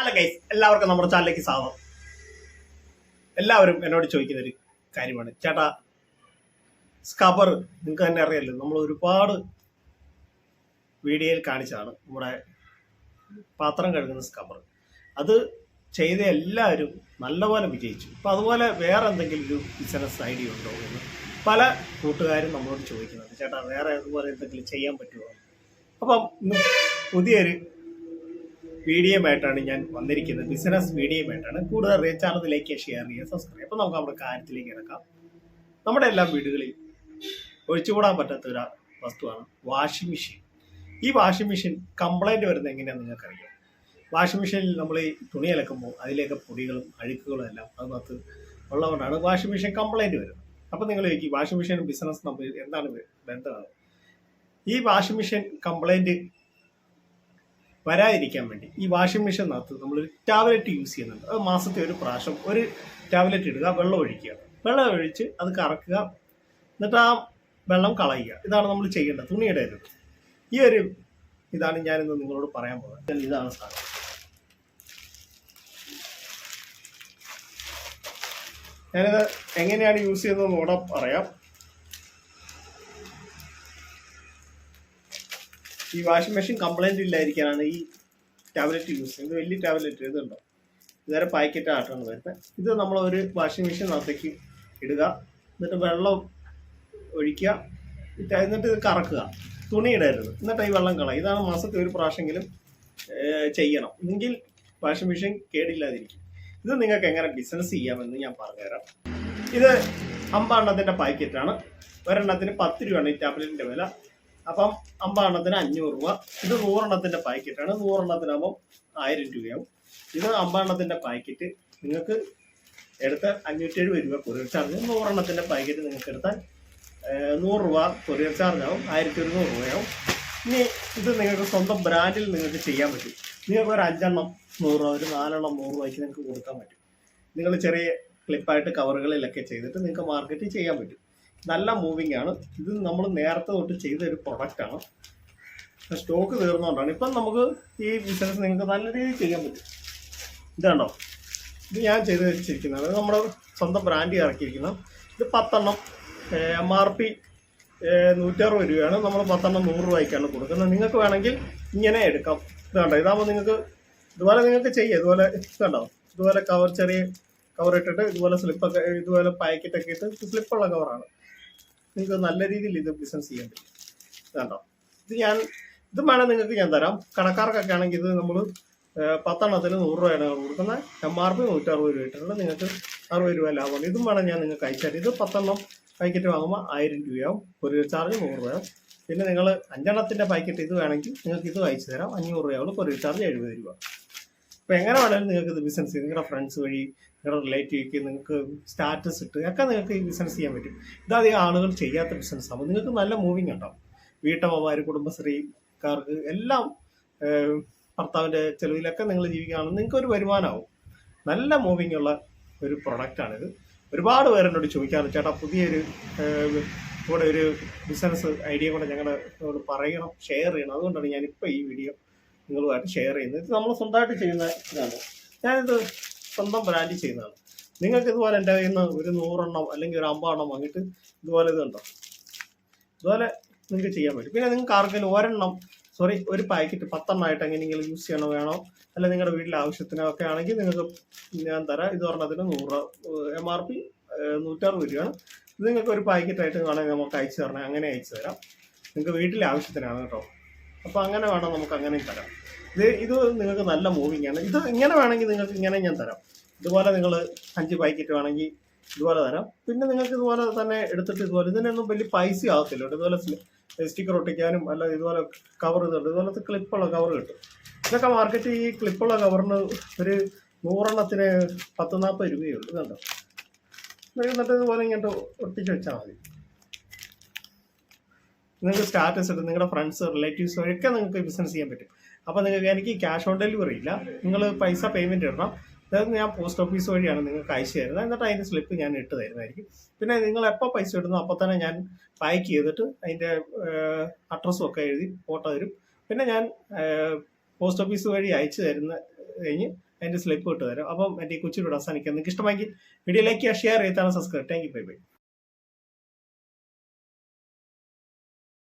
അല്ല ഗൈസ് എല്ലാവർക്കും നമ്മുടെ ചാനലിലേക്ക് സ്വാഗതം. എല്ലാവരും എന്നോട് ചോദിക്കുന്ന ഒരു കാര്യമാണ്. ചേട്ടാ സ്കബർ നിങ്ങൾക്ക് തന്നെ അറിയാലോ നമ്മൾ ഒരുപാട് വീഡിയോയിൽ കാണിച്ചാണ് നമ്മുടെ പാത്രം കഴുകുന്ന സ്കബർ അത് ചെയ്ത എല്ലാവരും നല്ലപോലെ വിജയിച്ചു. അപ്പം അതുപോലെ വേറെ എന്തെങ്കിലും ഒരു ബിസിനസ് ഐഡിയ ഉണ്ടോ എന്ന് പല കൂട്ടുകാരും നമ്മളോട് ചോദിക്കുന്നുണ്ട്. ചേട്ടാ വേറെ അതുപോലെ എന്തെങ്കിലും ചെയ്യാൻ പറ്റുമോ? അപ്പം പുതിയൊരു വീഡിയോയുമായിട്ടാണ് ഞാൻ വന്നിരിക്കുന്നത്. ബിസിനസ് വീഡിയോയുമായിട്ടാണ് കൂടുതൽ ചാനൽ ലൈക്ക് ഷെയർ ചെയ്യുക സബ്സ്ക്രൈബ് അപ്പോൾ നമുക്ക് നമ്മുടെ കാര്യത്തിലേക്ക് ഇറക്കാം. നമ്മുടെ എല്ലാ വീടുകളിൽ ഒഴിച്ചുകൂടാൻ പറ്റാത്ത ഒരു വസ്തുവാണ് വാഷിംഗ് മെഷീൻ ഈ വാഷിംഗ് മെഷീൻ കംപ്ലൈന്റ് വരുന്നത് എങ്ങനെയാണെന്ന് നിങ്ങൾക്കറിയാം? വാഷിംഗ് മെഷീനിൽ നമ്മൾ ഈ തുണി അലക്കുമ്പോൾ അതിലേക്ക് പൊടികളും അഴുക്കുകളും എല്ലാം അതിനകത്ത് ഉള്ളതുകൊണ്ടാണ് വാഷിംഗ് മെഷീൻ കംപ്ലൈന്റ് വരുന്നത്. അപ്പോൾ നിങ്ങൾ ചോദിക്കും വാഷിംഗ് മെഷീൻ ബിസിനസ് നമ്മൾ എന്താണ് ബന്ധമാണ് ഈ വാഷിംഗ് മെഷീൻ കംപ്ലൈന്റ് വരാതിരിക്കാൻ വേണ്ടി ഈ വാഷിംഗ് മെഷീനകത്ത് നമ്മൾ ഒരു ടാബ്ലറ്റ് യൂസ് ചെയ്യുന്നുണ്ട്. അത് മാസത്തെ ഒരു പ്രാവശ്യം ഒരു ടാബ്ലറ്റ് ഇടുക വെള്ളം ഒഴിക്കുക. വെള്ളം ഒഴിച്ച് അത് കറക്കുക എന്നിട്ട് ആ വെള്ളം കളയുക. ഇതാണ് നമ്മൾ ചെയ്യേണ്ടത്. തുണിയുടെ ഇത് ഈ ഒരു ഇതാണ് ഞാനിന്ന് നിങ്ങളോട് പറയാൻ പോകുന്നത്. ഇതാണ് സാധനം. ഞാനിത് എങ്ങനെയാണ് യൂസ് ചെയ്യുന്നതെന്ന് കൂടെ പറയാം. ഈ വാഷിംഗ് മെഷീൻ കംപ്ലൈന്റ് ഇല്ലായിരിക്കാനാണ് ഈ ടാബ്ലറ്റ് യൂസ് ചെയ്യുന്നത്. വലിയ ടാബ്ലറ്റ് ഇതുണ്ടോ ഇതുവരെ പാക്കറ്റ് ആട്ടാണ് വരുന്നത് ഇത് നമ്മൾ ഒരു വാഷിംഗ് മെഷീനകത്തേക്ക് ഇടുക. എന്നിട്ട് വെള്ളം ഒഴിക്കുക. എന്നിട്ട് ഇത് കറക്കുക. തുണി ഇടരുത്. എന്നിട്ട് ഈ വെള്ളം കളയുക. ഇതാണ് മാസത്തിൽ ഒരു പ്രാവശ്യമെങ്കിലും ചെയ്യണം. എങ്കിൽ വാഷിംഗ് മെഷീൻ കേടില്ലാതിരിക്കും. ഇത് നിങ്ങൾക്ക് എങ്ങനെ ബിസിനസ് ചെയ്യാമെന്ന് ഞാൻ പറഞ്ഞുതരാം. ഇത് അമ്പെണ്ണത്തിന്റെ പാക്കറ്റാണ് ഒരെണ്ണത്തിന് പത്ത് രൂപയാണ് ഈ ടാബ്ലറ്റിന്റെ വില. അപ്പം അമ്പതെണ്ണത്തിന് അഞ്ഞൂറ് രൂപ. ഇത് നൂറെണ്ണത്തിന്റെ പാക്കറ്റാണ് നൂറെണ്ണത്തിനാകുമ്പോൾ ആയിരം രൂപയാവും. ഇത് അമ്പതെണ്ണത്തിന്റെ പാക്കറ്റ് നിങ്ങൾക്ക് എടുത്താൽ അഞ്ഞൂറ്റി എഴുപത് രൂപ കൊറിയർ ചാർജ് നൂറെണ്ണത്തിന്റെ പാക്കറ്റ് നിങ്ങൾക്ക് എടുത്താൽ നൂറ് രൂപ കൊറിയർ ചാർജ് ആവും. ആയിരത്തി ഒരുന്നൂറ് രൂപയാവും. ഇനി ഇത് നിങ്ങൾക്ക് സ്വന്തം ബ്രാൻഡിൽ നിങ്ങൾക്ക് ചെയ്യാൻ പറ്റും. നിങ്ങൾക്ക് ഒരു അഞ്ചെണ്ണം നൂറ് രൂപ ഒരു നാലെണ്ണം നൂറ് രൂപയ്ക്ക് നിങ്ങൾക്ക് കൊടുക്കാൻ പറ്റും. നിങ്ങൾ ചെറിയ ക്ലിപ്പായിട്ട് കവറുകളിലൊക്കെ ചെയ്തിട്ട് നിങ്ങൾക്ക് മാർക്കറ്റിൽ ചെയ്യാൻ പറ്റും. നല്ല മൂവിങ് ആണ്. ഇത് നമ്മൾ നേരത്തെ തൊട്ട് ചെയ്ത ഒരു പ്രൊഡക്റ്റ് ആണ്. സ്റ്റോക്ക് തീർന്നുകൊണ്ടാണ് ഇപ്പം നമുക്ക് ഈ ബിസിനസ് നിങ്ങൾക്ക് നല്ല രീതിയിൽ ചെയ്യാൻ പറ്റും. ഇതാണോ ഇത് ഞാൻ ചെയ്ത് വെച്ചിരിക്കുന്നത്. അതായത് നമ്മുടെ സ്വന്തം ബ്രാൻഡ് ഇറക്കിയിരിക്കുന്നത്. ഇത് പത്തെണ്ണം എം ആർ പി നൂറ്ററുപത് രൂപയാണ്. നമ്മൾ പത്തെണ്ണം നൂറ് രൂപയ്ക്കാണ് കൊടുക്കുന്നത്. നിങ്ങൾക്ക് വേണമെങ്കിൽ ഇങ്ങനെ എടുക്കാം. ഇത് കണ്ടോ? ഇതാകുമ്പോൾ നിങ്ങൾക്ക് ഇതുപോലെ നിങ്ങൾക്ക് ചെയ്യാം. ഇതുപോലെ ഇത് കണ്ടോ? ഇതുപോലെ കവർ ചെറിയ കവർ ഇട്ടിട്ട് ഇതുപോലെ സ്ലിപ്പൊക്കെ ഇതുപോലെ പാക്കറ്റൊക്കെ ഇട്ട് സ്ലിപ്പുള്ള കവറാണ് നിങ്ങൾക്ക് നല്ല രീതിയിൽ ഇത് ബിസിനസ് ചെയ്യാൻ പറ്റും. ഇതുണ്ടോ? ഇത് ഞാൻ ഇത് വേണം നിങ്ങൾക്ക് ഞാൻ തരാം. കടക്കാർക്കൊക്കെ ആണെങ്കിൽ ഇത് നമ്മൾ പത്തെണ്ണത്തിന് നൂറ് രൂപയാണ് കൊടുക്കുന്നത്. എം ആർ പി നൂറ്ററുപത് രൂപ ഇട്ടിട്ടുണ്ട്. നിങ്ങൾക്ക് അറുപത് രൂപ ലാഭമാണ്. ഇതും വേണം ഞാൻ നിങ്ങൾക്ക് അയച്ചാൽ ഇത് പത്തെണ്ണം പാക്കറ്റ് വാങ്ങുമ്പോൾ ആയിരം രൂപയാവും. ഒരു ചാർജ് നൂറ് രൂപയാവും. പിന്നെ നിങ്ങൾ അഞ്ചെണ്ണത്തിന്റെ പാക്കറ്റ് ഇത് വേണമെങ്കിൽ നിങ്ങൾക്ക് ഇത് അയച്ചു തരാം. അഞ്ഞൂറ് രൂപയാവുള്ളൂ. ഒരു ചാർജ് എഴുപത് രൂപ. അപ്പോൾ എങ്ങനെ വേണമെങ്കിലും നിങ്ങൾക്ക് ഇത് ബിസിനസ് നിങ്ങളുടെ ഫ്രണ്ട്സ് വഴി നിങ്ങളുടെ റിലേറ്റീവ്ക്ക് നിങ്ങൾക്ക് സ്റ്റാറ്റസ് ഇട്ട് ഒക്കെ നിങ്ങൾക്ക് ഈ ബിസിനസ് ചെയ്യാൻ പറ്റും. ഇതധികം ആളുകൾ ചെയ്യാത്ത ബിസിനസ് ആകുമ്പോൾ നിങ്ങൾക്ക് നല്ല മൂവിങ് ഉണ്ടാവും വീട്ടമ്മമാർ കുടുംബശ്രീക്കാർക്ക് എല്ലാം ഭർത്താവിന്റെ ചെലവിലൊക്കെ നിങ്ങൾ ജീവിക്കുകയാണെങ്കിൽ നിങ്ങൾക്ക് ഒരു വരുമാനമാവും നല്ല മൂവിങ് ഉള്ള ഒരു പ്രൊഡക്റ്റാണിത് ഒരുപാട് പേരെന്നോട് ചോദിക്കാറുണ്ട് ചേട്ടാ പുതിയൊരു ഇവിടെ ഒരു ബിസിനസ് ഐഡിയ കൂടെ ഞങ്ങളുടെ പറയണം ഷെയർ ചെയ്യണം. അതുകൊണ്ടാണ് ഞാനിപ്പോൾ ഈ വീഡിയോ നിങ്ങളുമായിട്ട് ഷെയർ ചെയ്യുന്നത്. ഇത് നമ്മൾ സ്വന്തമായിട്ട് ചെയ്യുന്ന ഇതാണ്. ഞാനിത് സ്വന്തം ബ്രാൻഡിൽ ചെയ്യുന്നതാണ്. നിങ്ങൾക്ക് ഇതുപോലെ എന്റെ കയ്യിൽ നിന്ന് ഒരു നൂറെണ്ണം അല്ലെങ്കിൽ ഒരു അമ്പതെണ്ണം വാങ്ങിയിട്ട് ഇതുപോലെ ഇതുണ്ടോ ഇതുപോലെ നിങ്ങൾക്ക് ചെയ്യാൻ പറ്റും. പിന്നെ നിങ്ങൾക്ക് ആർക്കെങ്കിലും ഒരെണ്ണം സോറി ഒരു പാക്കറ്റ് പത്തെണ്ണമായിട്ട് എങ്ങനെയെങ്കിലും യൂസ് ചെയ്യണോ വേണോ? അല്ല നിങ്ങളുടെ വീട്ടിലെ ആവശ്യത്തിനൊക്കെ ആണെങ്കിൽ നിങ്ങൾക്ക് ഞാൻ തരാം. ഇത് പറഞ്ഞതിന് നൂറ് എം ആർ പി നൂറ്ററുപത് രൂപയാണ്. ഇത് നിങ്ങൾക്ക് ഒരു പാക്കറ്റായിട്ട് വേണമെങ്കിൽ നമുക്ക് അയച്ചു തരണം. അങ്ങനെ അയച്ചു തരാം. നിങ്ങൾക്ക് വീട്ടിലെ ആവശ്യത്തിനാണ് കേട്ടോ. അപ്പോൾ അങ്ങനെ വേണം നമുക്ക് അങ്ങനെയും തരാം. ഇത് ഇത് നിങ്ങൾക്ക് നല്ല മൂവിങ് ആണ്. ഇത് ഇങ്ങനെ വേണമെങ്കിൽ നിങ്ങൾക്ക് ഇങ്ങനെ ഞാൻ തരാം. ഇതുപോലെ നിങ്ങൾ അഞ്ച് പാക്കറ്റ് വേണമെങ്കിൽ ഇതുപോലെ തരാം. പിന്നെ നിങ്ങൾക്ക് ഇതുപോലെ തന്നെ എടുത്തിട്ട് ഇതുപോലെ ഇതിനൊന്നും വലിയ പൈസ ആകത്തില്ല ഇതുപോലെ സ്റ്റിക്കർ ഒട്ടിക്കാനും അല്ല ഇതുപോലെ കവർ ഇതുണ്ട്. ഇതുപോലത്തെ ക്ലിപ്പുള്ള കവർ കിട്ടും. ഇതൊക്കെ മാർക്കറ്റ് ഈ ക്ലിപ്പുള്ള കവറിന് ഒരു നൂറെണ്ണത്തിന് പത്ത് നാൽപ്പത് രൂപയേ ഉള്ളൂ. ഇതുണ്ടോ? എന്നിട്ട് ഇതുപോലെ ഇങ്ങോട്ട് ഒട്ടിച്ച് വെച്ചാൽ മതി. നിങ്ങൾക്ക് സ്റ്റാറ്റസ് ഇട്ട് നിങ്ങളുടെ ഫ്രണ്ട്സ് റിലേറ്റീവ്സ് ഒക്കെ നിങ്ങൾക്ക് ബിസിനസ് ചെയ്യാൻ പറ്റും. അപ്പോൾ നിങ്ങൾക്ക് എനിക്ക് ക്യാഷ് ഓൺ ഡെലിവറി ഇല്ല. നിങ്ങൾ പൈസ പേയ്മെന്റ് ഇടണം. അതായത് ഞാൻ പോസ്റ്റ് ഓഫീസ് വഴിയാണ് നിങ്ങൾക്ക് അയച്ചു തരുന്നത്. എന്നിട്ട് അതിന്റെ സ്ലിപ്പ് ഞാൻ ഇട്ട് തരുന്നതായിരിക്കും. പിന്നെ നിങ്ങൾ എപ്പോൾ പൈസ ഇടുന്നു അപ്പോൾ തന്നെ ഞാൻ പാക്ക് ചെയ്തിട്ട് അതിന്റെ അഡ്രസ്സും ഒക്കെ എഴുതി ഫോട്ടോ തരും. പിന്നെ ഞാൻ പോസ്റ്റ് ഓഫീസ് വഴി അയച്ചു തരുന്ന കഴിഞ്ഞ് അതിന്റെ സ്ലിപ്പ് ഇട്ട് തരും. അപ്പം എന്റെ ഈ കൊച്ചിലൂടെ അവസാനിക്കാം നിങ്ങൾക്ക് ഇഷ്ടമായി വീഡിയോ ലൈക്ക് ചെയ്യുക ഷെയർ ചെയ്താണ് subscribe thank you bye bye